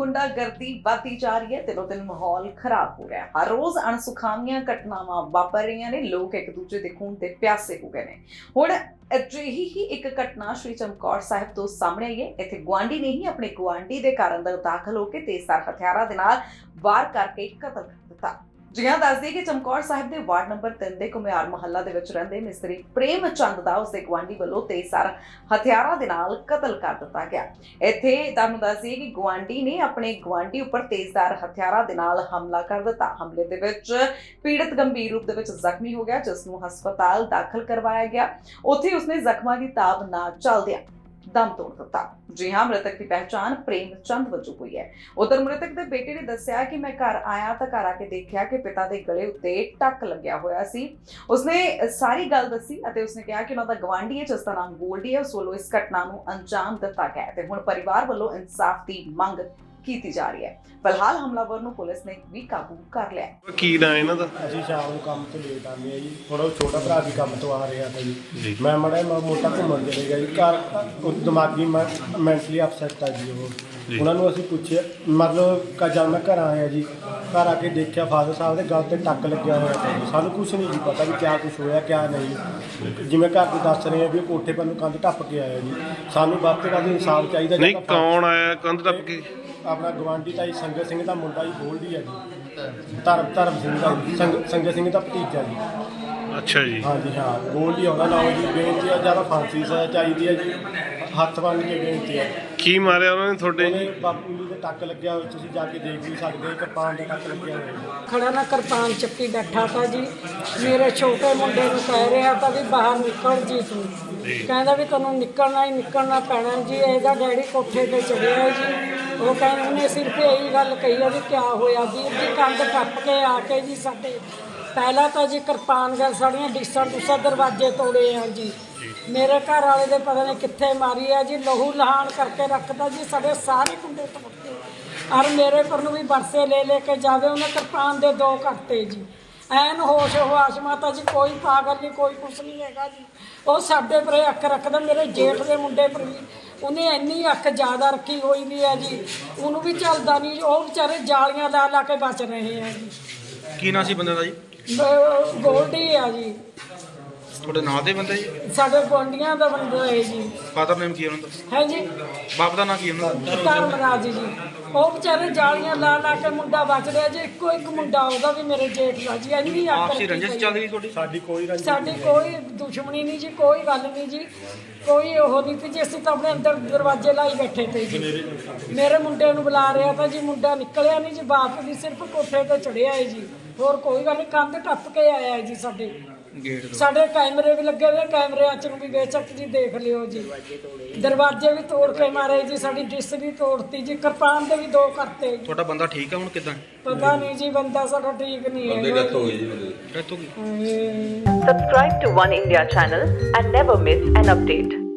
ਗੁੰਡਾਗਰਦੀ ਵੱਧਦੀ ਜਾ ਰਹੀ ਹੈ, ਦਿਨੋ ਦਿਨ ਮਾਹੌਲ ਖਰਾਬ ਹੋ ਰਿਹਾ ਹੈ। ਹਰ ਰੋਜ਼ ਅਣਸੁਖਾਵੀਆਂ ਘਟਨਾਵਾਂ ਵਾਪਰ ਰਹੀਆਂ ਨੇ, ਲੋਕ ਇੱਕ ਦੂਜੇ ਦੇ ਖੂਨ ਤੇ ਪਿਆਸੇ ਹੋ ਗਏ ਨੇ। ਹੁਣ ਅਜਿਹੀ ਹੀ ਇੱਕ ਘਟਨਾ ਸ਼੍ਰੀ ਚਮਕੌਰ ਸਾਹਿਬ ਤੋਂ ਸਾਹਮਣੇ ਆਈ ਹੈ। ਇੱਥੇ ਗੁਆਂਢੀ ਨੇ ਹੀ ਆਪਣੇ ਗੁਆਂਢੀ ਦੇ ਘਰ ਅੰਦਰ ਦਾਖਲ ਹੋ ਕੇ ਤੇਜ਼ਧਾਰ ਹਥਿਆਰਾਂ ਦੇ ਨਾਲ ਵਾਰ ਕਰਕੇ ਕਤਲ ਕਰ ਦਿੱਤਾ। ਜੀ ਹਾਂ ਦੱਸਦੀ ਕਿ ਚਮਕੌਰ ਸਾਹਿਬ ਦੇ ਵਾਰਡ ਨੰਬਰ 3 ਦੇ ਕੁਮਿਆਰ ਮਹੱਲਾ ਦੇ ਵਿੱਚ ਰਹਿੰਦੇ ਮਿਸਤਰੀ ਪ੍ਰੇਮ ਚੰਦ ਦਾ ਉਸਦੇ ਗੁਆਂਢੀ ਵੱਲੋਂ ਤੇਜ਼ਧਾਰ ਹਥਿਆਰਾਂ ਦੇ ਨਾਲ ਕਤਲ ਕਰ ਦਿੱਤਾ ਗਿਆ। ਇੱਥੇ ਤੁਹਾਨੂੰ ਦੱਸਦੀ ਕਿ ਗੁਆਂਢੀ ਨੇ ਆਪਣੇ ਗੁਆਂਢੀ ਉੱਪਰ ਤੇਜ਼ਧਾਰ ਹਥਿਆਰਾਂ ਦੇ ਨਾਲ ਹਮਲਾ ਕਰ ਦਿੱਤਾ। ਹਮਲੇ ਦੇ ਵਿੱਚ ਪੀੜਤ ਗੰਭੀਰ ਰੂਪ ਦੇ ਵਿੱਚ ਜ਼ਖਮੀ ਹੋ ਗਿਆ, ਜਿਸ ਨੂੰ ਹਸਪਤਾਲ ਦਾਖਲ ਕਰਵਾਇਆ ਗਿਆ। ਉੱਥੇ ਉਸਨੇ ਜ਼ਖਮਾਂ ਦੀ ਤਾਬ ਨਾ ਚੱਲਦਿਆਂ ਦਮ ਤੋੜ ਦਿੱਤਾ। ਜੀ ਹਾਂ, ਮ੍ਰਿਤਕ ਦੀ ਪਹਿਚਾਣ ਪ੍ਰੇਮ ਚੰਦ ਵਜੋਂ ਹੋਈ ਹੈ। ਉਧਰ ਮ੍ਰਿਤਕ ਦੇ ਬੇਟੇ ਨੇ ਦੱਸਿਆ ਕਿ ਮੈਂ ਘਰ ਆਇਆ ਤਾਂ ਘਰ ਆ ਕੇ ਦੇਖਿਆ ਕਿ ਪਿਤਾ ਦੇ ਗਲੇ ਉੱਤੇ ਟੱਕ ਲੱਗਿਆ ਹੋਇਆ ਸੀ। ਉਸਨੇ ਸਾਰੀ ਗੱਲ ਦੱਸੀ ਅਤੇ ਉਸਨੇ ਕਿਹਾ ਕਿ ਉਹਨਾਂ ਦਾ ਗਵਾਂਢੀ ਹੈ ਜਿਸ ਦਾ ਨਾਮ ਗੋਲਡੀ ਹੈ। ਉਸ ਵੱਲੋਂ ਇਸ ਘਟਨਾ ਨੂੰ ਅੰਜਾਮ ਦਿੱਤਾ ਗਿਆ ਤੇ ਹੁਣ ਪਰਿਵਾਰ ਵੱਲੋਂ ਇਨਸਾਫ ਦੀ ਮੰਗ ਕੀਤੀ ਜਾ ਰਹੀ ਹੈ। ਫਿਲਹਾਲ ਹਮਲਾਵਰ ਨੂੰ ਪੁਲਿਸ ਨੇ ਵੀ ਕਾਬੂ ਕਰ ਲਿਆ ਹੈ। ਕੀ ਨਾਂ ਇਹਨਾਂ ਦਾ? ਅਸੀਂ ਸ਼ਾਮ ਨੂੰ ਕੰਮ ਤੋਂ ਲੇਟ ਆਉਂਦੇ ਆ ਜੀ। ਥੋੜਾ ਛੋਟਾ ਭਰਾ ਵੀ ਕੰਮ ਤੋਂ ਆ ਰਿਹਾ ਤਾਂ ਜੀ। ਜੀ। ਮੈਂ ਮੜਾ ਮੋਟਾ ਘੁੰਮਣ ਚਲੇ ਗਿਆ ਜੀ। ਘਰ ਉਹ ਦਿਮਾਗੀ ਮੈਂਟਲੀ ਅਪਸੈਟ ਆ ਜੀ ਉਹ। ਜੀ। ਉਹਨਾਂ ਨੂੰ ਅਸੀਂ ਪੁੱਛਿਆ ਮਤਲਬ ਕ- ਜਦ ਮੈਂ ਘਰ ਆਇਆ ਜੀ ਘਰ ਆ ਕੇ ਦੇਖਿਆ ਫਾਦਰ ਸਾਹਿਬ ਦੇ ਗਲ ਤੇ ਟੱਕ ਲੱਗਿਆ ਹੋਇਆ ਸੀ। ਜੀ। ਸਾਨੂੰ ਕੁਝ ਨਹੀਂ ਜੀ ਪਤਾ ਵੀ ਕਿਆ ਕੁਝ ਹੋਇਆ ਕਿਆ ਨਹੀਂ। ਜਿਵੇਂ ਘਰ ਦੇ ਦੱਸ ਰਹੇ ਆ ਵੀ ਉਹ ਕੋਠੇ ਪਰ ਨੂੰ ਕੰਧ ਟੱਪ ਕੇ ਆਇਆ ਜੀ। ਸਾਨੂੰ ਵੱਧ ਤੋਂ ਵੱਧ ਇਨਸਾਫ ਚਾਹੀਦਾ ਨਹੀਂ ਜਿਹੜਾ ਕੌਣ ਆਇਆ? ਕੰਧ ਟੱਪ ਕੇ? ਆਪਣਾ ਗਵਾਂਢੀ ਤਾਂ ਜੀ ਸੰਗਤ ਸਿੰਘ ਦਾ ਮੁੰਡਾ ਜੀ ਗੋਲਡੀ ਆ ਜੀ। ਧਰਮ ਧਰਮ ਸਿੰਘ ਦਾ ਸੰਗ- ਸੰਗਤ ਸਿੰਘ ਦਾ ਭਤੀਜਾ ਜੀ। ਅੱਛਾ ਜੀ। ਹਾਂਜੀ ਹਾਂ ਗੋਲਡੀ ਆਉਂਦਾ ਨਾਮ ਜੀ ਬੇਨਤੀ ਆ ਜ਼ਿਆਦਾ ਫਾਂਸੀ ਸਜ਼ਾ ਚਾਹੀਦੀ ਹੈ ਜੀ ਹੱਥ ਬੰਨ ਕੇ ਬੇਨਤੀ ਹੈ ਕੀ ਮਾਰਿਆ ਉਹਨਾਂ ਨੇ ਤੁਹਾਡੇ? ਜੀ ਬਾਪੂ ਜੀ ਦੇ ਟੱਕ ਲੱਗਿਆ ਹੋਇਆ ਤੁਸੀਂ ਜਾ ਕੇ ਦੇਖ ਵੀ ਸਕਦੇ ਹੋ ਕਿਰਪਾਨ ਦਾ ਟੱਕ ਲੱਗਿਆ ਹੋਇਆ ਜੀ। ਖੜਾ ਨਾ ਕਿਰਪਾਨ ਚੱਕੀ ਬੈਠਾ ਤਾ ਜੀ ਮੇਰੇ ਛੋਟੇ ਮੁੰਡੇ ਨੂੰ ਕਹਿ ਰਿਹਾ ਤਾਂ ਵੀ ਬਾਹਰ ਨਿਕਲ ਜੀ ਤੂੰ। ਕਹਿੰਦਾ ਵੀ ਤੈਨੂੰ ਨਿਕਲਣਾ ਹੀ ਨਿਕਲਣਾ ਪੈਣਾ ਜੀ ਇਹਦਾ ਡੈਡੀ ਕੋਠੇ ਤੇ ਚੜਿਆ ਜੀ। ਉਹ ਕਹਿੰਦੇ ਉਹਨੇ ਸਿਰਫ ਇਹੀ ਗੱਲ ਕਹੀ ਆ ਵੀ ਕਿਆ ਹੋਇਆ ਜੀ ਵੀ ਕੰਧ ਟੱਪ ਕੇ ਆ ਕੇ ਜੀ ਸਾਡੇ ਪਹਿਲਾਂ ਤਾਂ ਜੀ ਕਿਰਪਾਨ ਗੱਲ ਸਾਡੀਆਂ ਡਿਸਾਂ ਡੁੱਸਾਂ ਦਰਵਾਜ਼ੇ ਤੋੜੇ ਆ ਜੀ। ਮੇਰੇ ਘਰ ਵਾਲੇ ਦੇ ਪਤਾ ਨਹੀਂ ਕਿੱਥੇ ਮਾਰੀ ਆ ਜੀ, ਲਹੂ ਲਹਾਨ ਕਰਕੇ ਰੱਖਦਾ ਜੀ, ਸਾਡੇ ਸਾਰੇ ਕੁੰਡੇ ਤੋੜਤੇ। ਔਰ ਮੇਰੇ ਪਰ ਨੂੰ ਵੀ ਬਰਸੇ ਲੈ ਲੈ ਕੇ ਜਾਵੇ, ਉਹਨੇ ਕਿਰਪਾਨ ਦੇ ਦੋ ਕਰਤੇ ਜੀ। ਐਨ ਹੋਸ਼ ਹਵਾਸ ਮਾਤਾ ਜੀ ਕੋਈ ਪਾਗਲ ਨਹੀਂ, ਕੋਈ ਕੁਛ ਨਹੀਂ ਹੈਗਾ ਜੀ। ਉਹ ਸਾਡੇ ਪਰੇ ਅੱਖ ਰੱਖਦਾ, ਮੇਰੇ ਜੇਠ ਦੇ ਮੁੰਡੇ ਪਰ ਵੀ ਉਹਨੇ ਇੰਨੀ ਅੱਖ ਜ਼ਿਆਦਾ ਰੱਖੀ ਹੋਈ ਵੀ ਹੈ ਜੀ। ਉਹਨੂੰ ਵੀ ਚੱਲਦਾ ਨਹੀਂ ਉਹ ਵਿਚਾਰੇ ਜਾਲੀਆਂ ਲਾ ਲਾ ਕੇ ਬਚ ਰਹੇ ਆ ਜੀ। ਕੀ ਨਾਂ ਸੀ ਬੰਦੇ ਦਾ ਜੀ? ਬ- ਗੋਲਡੀ ਆ ਜੀ। ਤੁਹਾਡੇ ਨਾਂ ਦੇ ਬੰਦੇ ਜੀ? ਸਾਡੇ ਗੁਆਂਢੀਆਂ ਦਾ ਬੰਦਾ ਹੈ ਜੀ। ਫਾਦਰ ਨੇਮ ਕੀ ਹੈ ਉਹਨਾਂ ਦਾ? ਹੈ ਜੀ। ਬਾਪ ਦਾ ਨਾਂ ਕੀ ਹੈ ਉਹਨਾਂ ਦਾ? ਧਰਮਰਾਜ ਜੀ ਉਹ ਵਿਚਾਰੇ ਜਾਲੀਆਂ ਲਾ ਲਾ ਕੇ ਮੁੰਡਾ ਬਚ ਰਿਹਾ ਜੀ। ਇੱਕੋ ਇੱਕ ਮੁੰਡਾ ਉਹਦਾ ਵੀ ਮੇਰੇ ਜੇਠ ਦਾ ਜੀ। ਇੰਨੀ ਅੱਖ ਆਪਸੀ ਰੰਜਿਸ਼ ਚੱਲ ਰਹੀ ਤੁਹਾਡੀ? ਸਾਡੀ ਕੋਈ ਰੰਜ ਸਾਡੀ ਕੋਈ ਦੁਸ਼ਮਣੀ ਨਹੀਂ ਜੀ ਕੋਈ ਗੱਲ ਨਹੀਂ ਜੀ। ਕੋਈ ਉਹ ਨਹੀਂ ਸੀ ਜੀ ਅਸੀਂ ਤਾਂ ਆਪਣੇ ਅੰਦਰ ਦਰਵਾਜ਼ੇ ਲਾਈ ਬੈਠੇ ਤੇ ਜੀ। ਮੇਰੇ ਮੁੰਡੇ ਨੂੰ ਬੁਲਾ ਰਿਹਾ ਤਾਂ ਜੀ ਮੁੰਡਾ ਨਿਕਲਿਆ ਨਹੀਂ ਜੀ। ਬਾਪ ਵੀ ਸਿਰਫ ਕੋਠੇ ਤੇ ਚੜਿਆ ਹੈ ਜੀ। ਹੋਰ ਕੋਈ ਗੱਲ ਨਹੀਂ ਕੰਧ ਟੱਪ ਕੇ ਆਇਆ ਹੈ ਜੀ ਸਾਡੇ। ਗੇਟ ਤੋਂ। ਸਾਡੇ ਕੈਮਰੇ ਵੀ ਲੱਗੇ ਹੋਏ ਕੈਮਰਿਆਂ ਚ ਨੂੰ ਵੀ ਬੇਸ਼ੱਕ ਜੀ ਦੇਖ ਲਿਓ ਜੀ। ਦਰਵਾਜ਼ੇ ਵੀ ਤੋੜ ਕੇ ਮਾਰੇ ਜੀ ਸਾਡੀ ਡਿਸ ਵੀ ਤੋੜਤੀ ਜੀ ਕਿਰਪਾਨ ਦੇ ਵੀ ਦੋ ਕਰਤੇ ਜੀ। ਤੁਹਾਡਾ ਬੰਦਾ ਠੀਕ ਆ ਹੁਣ ਕਿਦਾਂ? ਪਤਾ ਨਹੀਂ ਜੀ ਬੰਦਾ ਸਾਡਾ ਠੀਕ ਨਹੀਂ ਹੈ ਡੈਥ ਹੋ ਗਈ। ਹਾਏ। Subscribe to One India channel and never miss an update.